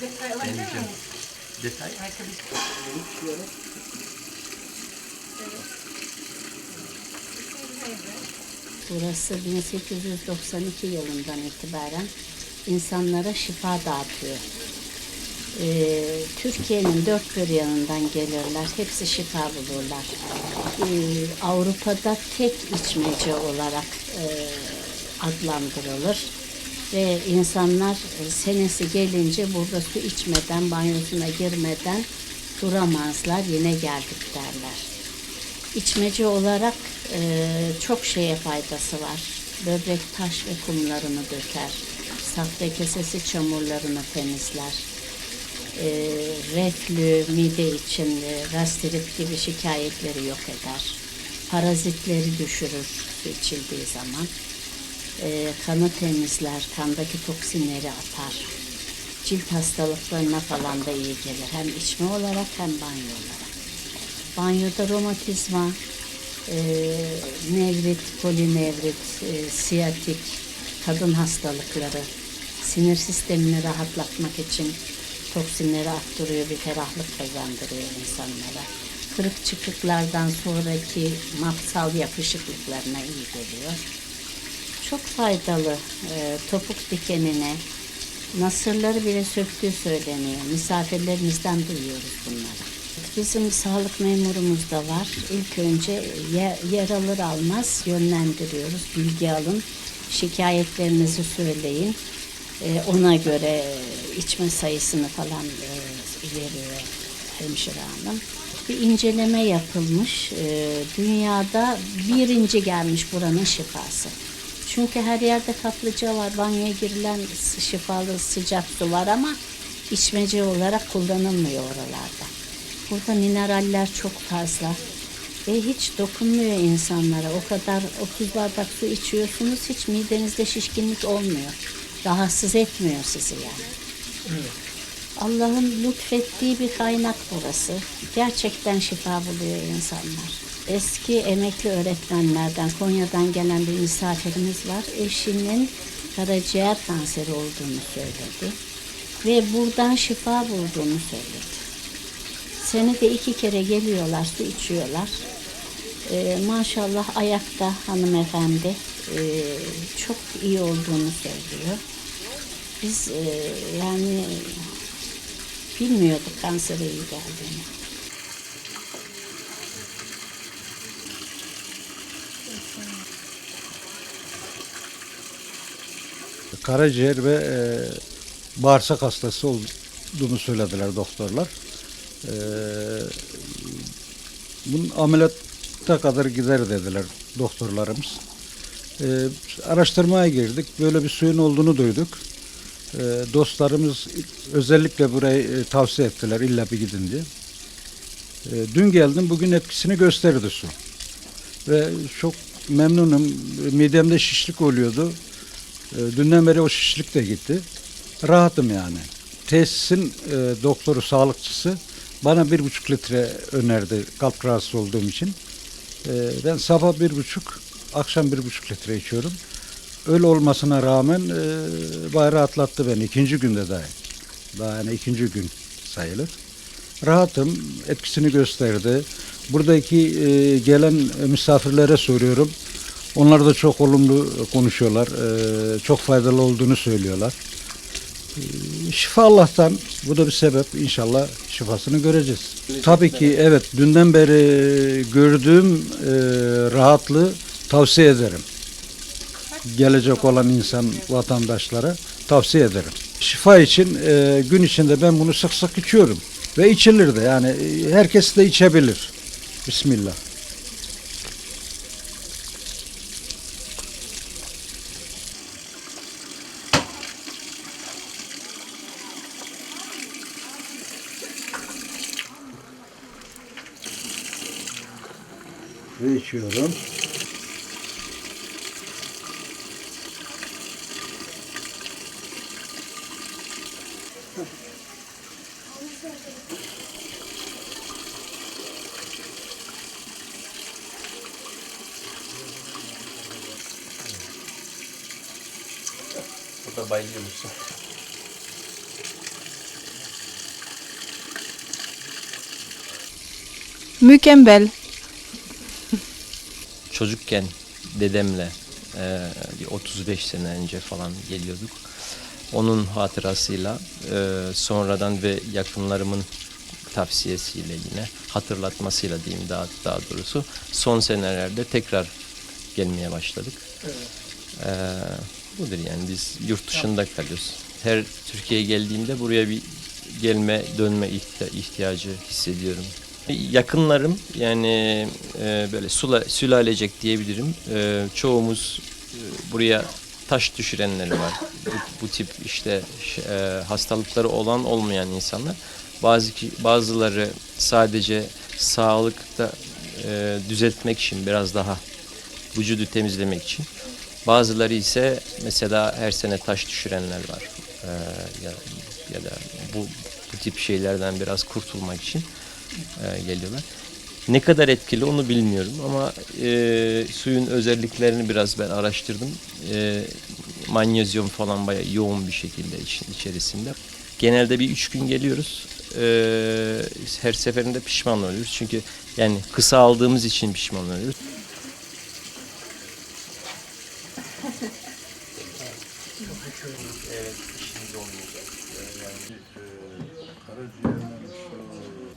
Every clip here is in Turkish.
Detay alabilir Deneyeceğim. miyim? Detay. Arkadaşlar. Burası 1892 yılından itibaren insanlara şifa dağıtıyor. Ee, Türkiye'nin dört bir yanından gelirler. Hepsi şifa bulurlar. Ee, Avrupa'da tek içmeci olarak e, adlandırılır. Ve insanlar e, senesi gelince burada su içmeden, banyosuna girmeden duramazlar. Yine geldik derler. İçmeci olarak e, çok şeye faydası var. Böbrek taş ve kumlarını döker. Safra kesesi çamurlarını temizler. E, reflü, mide için gastrit gibi şikayetleri yok eder. Parazitleri düşürür içildiği zaman. E, kanı temizler, kandaki toksinleri atar. Cilt hastalıklarına falan da iyi gelir. Hem içme olarak hem banyo olarak. Banyoda romatizma, e, nevrit, polinevrit, e, siyatik, kadın hastalıkları, sinir sistemini rahatlatmak için toksinleri attırıyor, bir ferahlık kazandırıyor insanlara. Kırık çıkıklardan sonraki mapsal yapışıklıklarına iyi geliyor. Çok faydalı e, topuk dikenine, nasırları bile söktüğü söyleniyor. Misafirlerimizden duyuyoruz bunları. Bizim sağlık memurumuz da var. İlk önce ye- yer alır almaz yönlendiriyoruz. Bilgi alın, şikayetlerinizi söyleyin. Ee, ona göre içme sayısını falan e, veriyor hemşire hanım. Bir inceleme yapılmış. Ee, dünyada birinci gelmiş buranın şifası. Çünkü her yerde kaplıca var. Banyoya girilen şifalı sıcak su var ama içmece olarak kullanılmıyor oralarda. Burada mineraller çok fazla ve hiç dokunmuyor insanlara. O kadar 30 bardak su içiyorsunuz hiç midenizde şişkinlik olmuyor. Rahatsız etmiyor sizi yani. Allah'ın lütfettiği bir kaynak burası. Gerçekten şifa buluyor insanlar. Eski emekli öğretmenlerden, Konya'dan gelen bir misafirimiz var. Eşinin karaciğer kanseri olduğunu söyledi. Ve buradan şifa bulduğunu söyledi. Senede iki kere geliyorlar, su içiyorlar. Ee, maşallah ayakta hanımefendi ee, çok iyi olduğunu söylüyor. Biz ee, yani bilmiyorduk kansere iyi geldiğini. Karaciğer ve e, bağırsak hastası olduğunu söylediler doktorlar. E, bunun ameliyatta kadar gider dediler doktorlarımız. E, araştırmaya girdik. Böyle bir suyun olduğunu duyduk. E, dostlarımız özellikle burayı e, tavsiye ettiler illa bir gidin diye. E, dün geldim bugün etkisini gösterdi su. Ve çok memnunum. Midemde şişlik oluyordu. E, Dünden beri o şişlik de gitti. Rahatım yani. Tesisin e, doktoru, sağlıkçısı bana bir buçuk litre önerdi kalp rahatsız olduğum için. E, ben sabah bir buçuk, akşam bir buçuk litre içiyorum. Öyle olmasına rağmen e, bayağı rahatlattı beni. ikinci günde dahi. Daha yani ikinci gün sayılır. Rahatım, etkisini gösterdi. Buradaki e, gelen misafirlere soruyorum. Onlar da çok olumlu konuşuyorlar. Ee, çok faydalı olduğunu söylüyorlar. Ee, şifa Allah'tan. Bu da bir sebep. İnşallah şifasını göreceğiz. Tabii ki evet. Dünden beri gördüğüm e, rahatlığı tavsiye ederim. Gelecek olan insan vatandaşlara tavsiye ederim. Şifa için e, gün içinde ben bunu sık sık içiyorum. Ve içilir de yani e, herkes de içebilir. Bismillah. ve içiyorum. Mükemmel çocukken dedemle e, bir 35 sene önce falan geliyorduk. Onun hatırasıyla e, sonradan ve yakınlarımın tavsiyesiyle yine hatırlatmasıyla diyeyim daha daha doğrusu son senelerde tekrar gelmeye başladık. E, budur yani biz yurt dışında kalıyoruz. Her Türkiye'ye geldiğimde buraya bir gelme dönme ihti- ihtiyacı hissediyorum. Yakınlarım yani e, böyle sula, sülalecek diyebilirim. E, çoğumuz e, buraya taş düşürenler var. Bu, bu tip işte e, hastalıkları olan olmayan insanlar. Bazı bazıları sadece sağlıkta e, düzeltmek için biraz daha vücudu temizlemek için. Bazıları ise mesela her sene taş düşürenler var. E, ya, ya da bu, bu tip şeylerden biraz kurtulmak için e, geliyorlar. Ne kadar etkili onu bilmiyorum ama e, suyun özelliklerini biraz ben araştırdım. E, manyezyum falan bayağı yoğun bir şekilde için, içerisinde. Genelde bir üç gün geliyoruz. E, her seferinde pişman oluyoruz. Çünkü yani kısa aldığımız için pişman oluyoruz.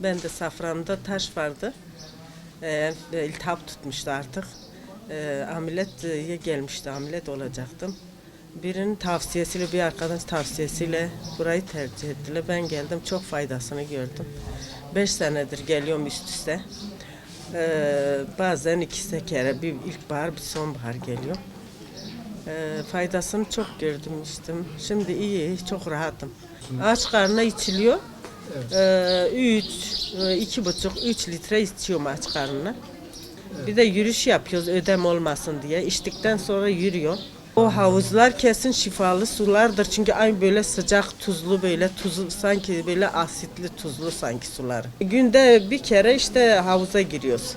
Ben de safranımda taş vardı. Ee, ve iltihap tutmuştu artık. Ee, ameliyatya gelmişti, ameliyat olacaktım. Birinin tavsiyesiyle, bir arkadaş tavsiyesiyle burayı tercih ettiler. Ben geldim, çok faydasını gördüm. Beş senedir geliyorum üst üste. Ee, bazen iki kere, bir ilkbahar, bir sonbahar geliyorum. Ee, faydasını çok gördüm içtim. Şimdi iyi, çok rahatım. Aç karnına içiliyor. Ee, üç, e, iki buçuk, üç litre içiyorum aç karnına. Bir de yürüyüş yapıyoruz ödem olmasın diye. İçtikten sonra yürüyor. O havuzlar kesin şifalı sulardır. Çünkü aynı böyle sıcak tuzlu böyle tuzlu sanki böyle asitli tuzlu sanki sular. Günde bir kere işte havuza giriyoruz.